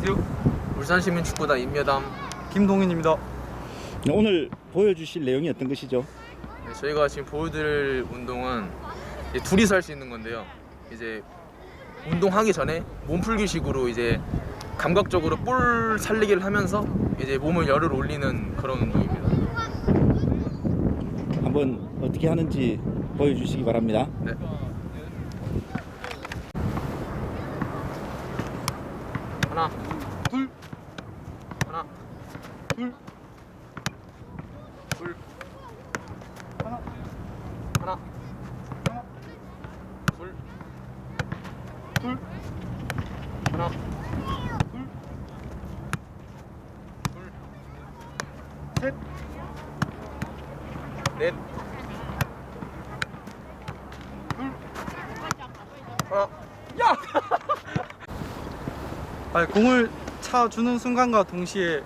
안녕하세요. 울산시민축구단 임여담 김동윤입니다. 네, 오늘 보여주실 내용이 어떤 것이죠? 네, 저희가 지금 보여드릴 운동은 이제 둘이서 할 수 있는 건데요. 이제 운동하기 전에 몸풀기식으로 이제 감각적으로 볼 살리기를 하면서 이제 몸을 열을 올리는 그런 운동입니다. 한번 어떻게 하는지 보여주시기 바랍니다. 네. 하나, 둘, 하나, 둘, 둘, 하나, 하나, 하나, 둘, 둘, 하나, 둘, 둘. 하나. 아, 공을 차 주는 순간과 동시에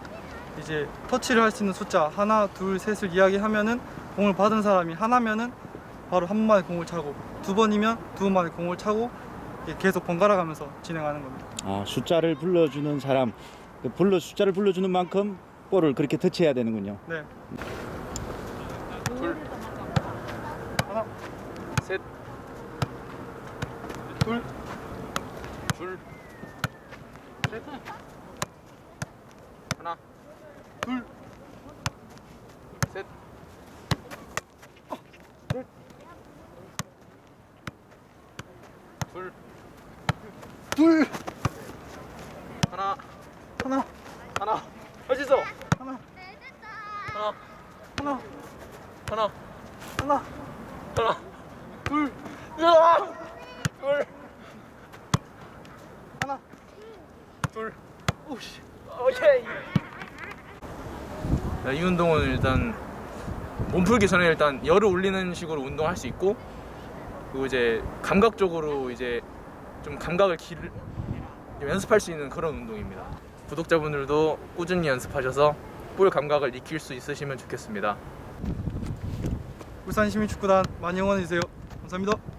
이제 터치를 할 수 있는 숫자 하나, 둘, 셋을 이야기하면은 공을 받은 사람이 하나면은 바로 한 번만에 공을 차고 두 번이면 두 번만에 공을 차고 계속 번갈아 가면서 진행하는 겁니다. 아, 숫자를 불러주는 사람, 그 불러 숫자를 불러주는 만큼 볼을 그렇게 터치해야 되는군요. 네. 둘, 하나, 셋, 둘, 둘, 셋, 하나, 둘, 셋, 넷. 둘, 둘, 하나, 하나, 하나, 할 수 있어. 하나, 하나, 하나, 하나, 하나, 하나, 둘, 으아! 둘, 하나. 둘. 오씨. 오케이. 네, 이 운동은 일단 몸 풀기 전에 일단 열을 올리는 식으로 운동할 수 있고 그리고 이제 감각적으로 이제 좀 감각을 좀 연습할 수 있는 그런 운동입니다. 구독자분들도 꾸준히 연습하셔서 볼 감각을 익힐 수 있으시면 좋겠습니다. 울산 시민축구단 많이 응원해 주세요. 감사합니다.